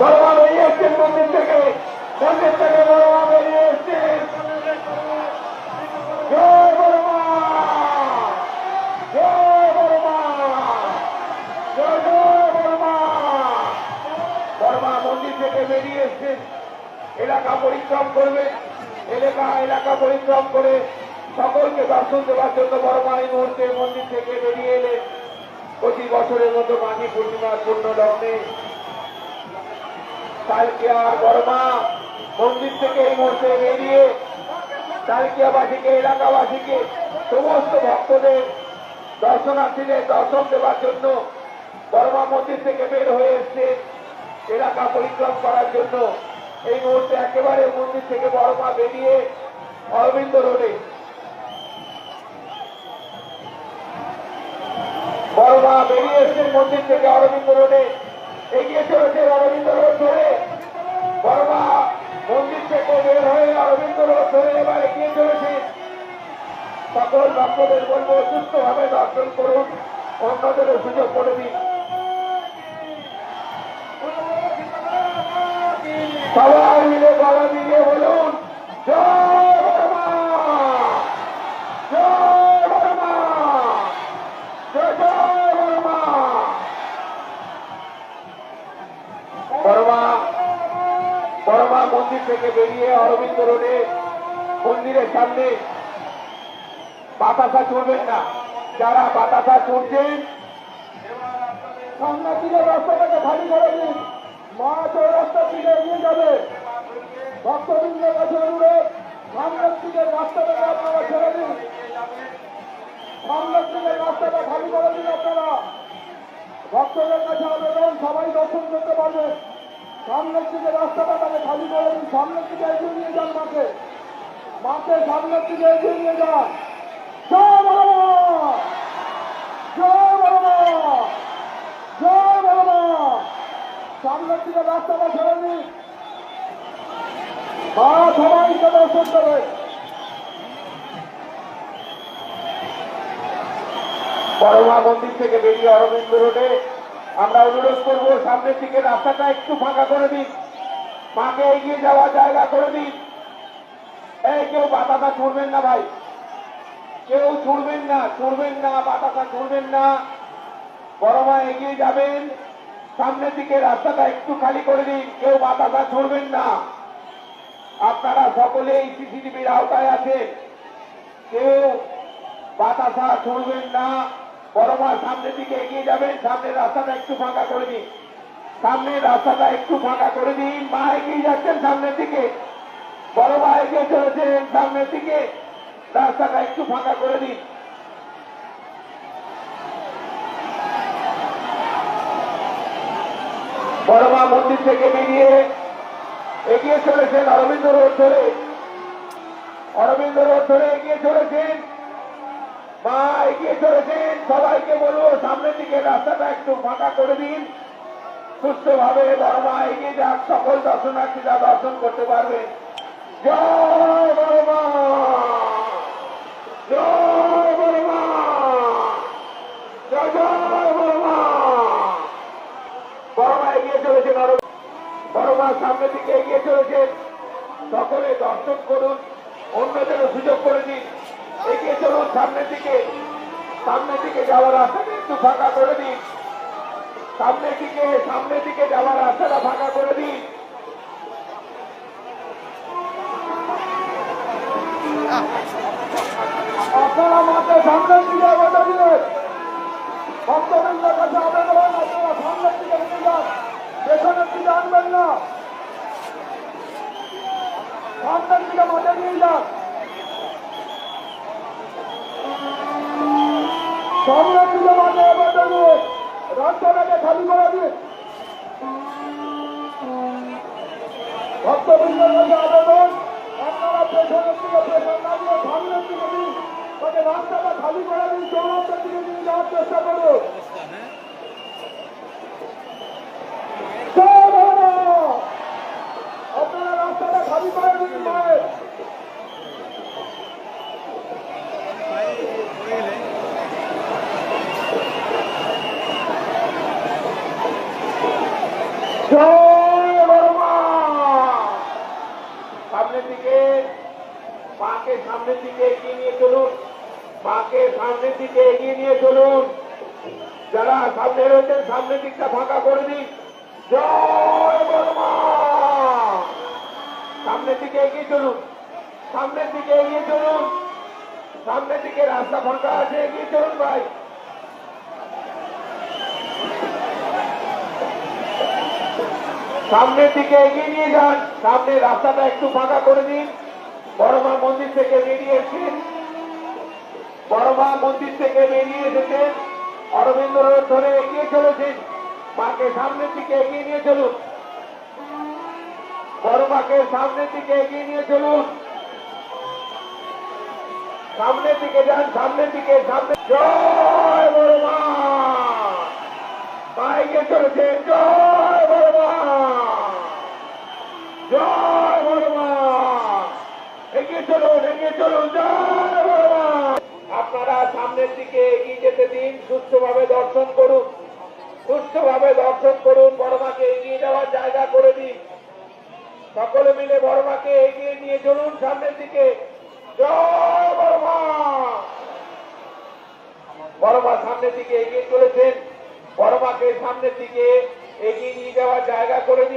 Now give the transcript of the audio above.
বড়মা বেরিয়ে এসছেন মন্দির থেকে। মন্দির থেকে বড়মা বেরিয়ে এসছেন মন্দির থেকে বেরিয়ে এসছেন এলাকা পরিশ্রম করবে। এলাকা এলাকা পরিশ্রম করে সকলকে দর্শন দেওয়ার জন্য বড়মা মন্দির থেকে বেরিয়ে এলেন। প্রতি বছরের মতো মাঘী পূর্ণিমার পূর্ণ লগ্নে কালকিয়া বর্মা মন্দির থেকে এই মুহূর্তে বেরিয়ে কালকিয়াবাসীকে এলাকাবাসীকে, সমস্ত ভক্তদের, দর্শনার্থীদের দর্শন দেওয়ার জন্য বর্মা মন্দির থেকে বের হয়ে এসছে এলাকা পরিক্রম করার জন্য। এই মুহূর্তে একেবারে মন্দির থেকে বর্মা বেরিয়ে অরবিন্দ রোডে। বড়মা বেরিয়ে এসছেন মন্দির থেকে অরবিন্দ রোডে। এগিয়ে চলেছে অরবিন্দ রোড ধরে। বর্মা মন্দির থেকে বের হয়ে অরবিন্দ রোড ধরে এবার এগিয়ে চলেছে। সকল ভক্তদের বলব, সুস্থভাবে দর্শন করুন, অন্যদেরও সুযোগ করে দিন। সবাই থেকে বেরিয়ে অরবিন্দ রোডে মন্দিরের সামনে বাতাসা চড়বেন না। যারা বাতাসা চড়ছেন সামনের দিকে রাস্তাটাকে খালি করে দিন। মা চৌরাস্তার দিকে এগিয়ে যাবে। ভক্তবৃন্দের কাছে অনুরোধ সামনের দিকে রাস্তাটাকে আপনারা ছেড়ে দিন। সামনের দিকে রাস্তাটা খালি করে দিন আপনারা। ভক্তদের কাছে আবেদন, সবাই দর্শন করতে পারবেন। সামনের দিকে রাস্তাটা তাকে খালি করে দিন, সামনের দিকে এগিয়ে নিয়ে যান মাকে মাকে সামনের দিকে এগিয়ে নিয়ে যান। জয় বাবা জয় বাবা জয় বাবা সামনের দিকে রাস্তাটা ছেড়ে দিন। মা সবাইকে দর্শন করে। বড়মা মন্দির থেকে বেরিয়ে অরবিন্দ রোডে আমরা অনুরোধ করব, সামনের দিকে রাস্তাটা একটু ফাঁকা করে দিন। মাকে এগিয়ে যাওয়ার জায়গা করে দিন। এই কেউ বাতাসা ছুড়বেন না ভাই। কেউ ছুড়বেন না ছুড়বেন না, বাতাসা ছুড়বেন না। বড়মা এগিয়ে যাবেন। সামনের দিকে রাস্তাটা একটু খালি করে দিন, কেউ বাতাসা ছুড়বেন না। আপনারা সকলেই সিসিটিভির আওতায় আছেন। কেউ বাতাসা ছুড়বেন না। বড়মা সামনের দিকে এগিয়ে যাবেন। সামনের রাস্তাটা একটু ফাঁকা করে দিন। সামনের রাস্তাটা একটু ফাঁকা করে দিন। মা এগিয়ে যাচ্ছেন সামনের দিকে। বড় মা এগিয়ে চলেছেন সামনের দিকে। রাস্তাটা একটু ফাঁকা করে দিন। বড় মা মন্দির থেকে বেরিয়ে এগিয়ে চলেছেন অরবিন্দ রোড ধরে। অরবিন্দ রোড ধরে এগিয়ে চলেছেন। মা এগিয়ে চলেছেন সবাইকে বলব সামনের দিকে রাস্তাটা একটু ফাঁকা করে দিন। সুস্থভাবে বড় মা এগিয়ে যাক। সকল দর্শনার্থীরা দর্শন করতে পারবে। মা জয় এগিয়ে চলেছেন আরও। বড় মা সামনের দিকে এগিয়ে চলেছেন। সকলে দর্শন করুন। অন্যদেরও সুযোগ চলুন সামনের দিকে। সামনের দিকে যাওয়ার রাস্তাটা একটু ফাঁকা করে দিন। সামনের দিকে সামনের দিকে যাওয়ার রাস্তাটা ফাঁকা করে দিন। আপনারা মাঠে সামনের দিকে দিলেন। ভক্তবৃন্দের কাছে আবেদন আপনারা সামনের দিকে নিয়ে যান। পেছনের দিকে আনবেন না। সামনের দিকে মাঠে নিয়ে যান। দিকে মাঠে দিন রাস্তাটাকে খালি করে দিন ভক্তবৃন্দের কাছে আবেদন আপনারা পেছনের দিকে পেছন না রাস্তাটা খালি করে দিন চৌরাস্তার দিকে নিয়ে যাওয়ার চেষ্টা করুন জয় বাবা! আপনারা রাস্তাটা খালি করে দিন মায়ের জয় মাকে সামনের দিকে এগিয়ে নিয়ে চলুন। মাকে সামনের দিকে এগিয়ে নিয়ে চলুন। যারা সামনে রয়েছেন, সামনের দিকটা ফাঁকা করে দিন। জয় বর্মা সামনের দিকে এগিয়ে চলুন। সামনের দিকে এগিয়ে চলুন। সামনের দিকে রাস্তা ফাঁকা আছে, এগিয়ে চলুন ভাই। সামনের দিকে এগিয়ে নিয়ে যান। সামনে রাস্তাটা একটু ফাঁকা করে দিন। বড়মা মন্দির থেকে বেরিয়ে এসেছেন বড়মা মন্দির থেকে বেরিয়ে এসেছেন অরবিন্দ রোড ধরে এগিয়ে চলেছেন মাকে সামনের দিকে এগিয়ে নিয়ে চলুন। বড়মাকে সামনের দিকে এগিয়ে নিয়ে চলুন। সামনের দিকে যান, সামনের দিকে সামনে জয় বড়মা! মা এগিয়ে চলেছে। জয় বড়মা! জয় আপনারা সামনের দিকে এগিয়ে যেতে দিন, সুস্থভাবে দর্শন করুন। সুস্থভাবে দর্শন করুন, বড়মাকে এগিয়ে যাওয়ার জায়গা করে দিন। সকলে মিলে বড়মাকে এগিয়ে নিয়ে চলুন সামনের দিকে। জয় বড়মা! বড়মা সামনের দিকে এগিয়ে চলেছেন। বড়মাকে সামনের দিকে এগিয়ে নিয়ে যাওয়ার জায়গা করে দিন।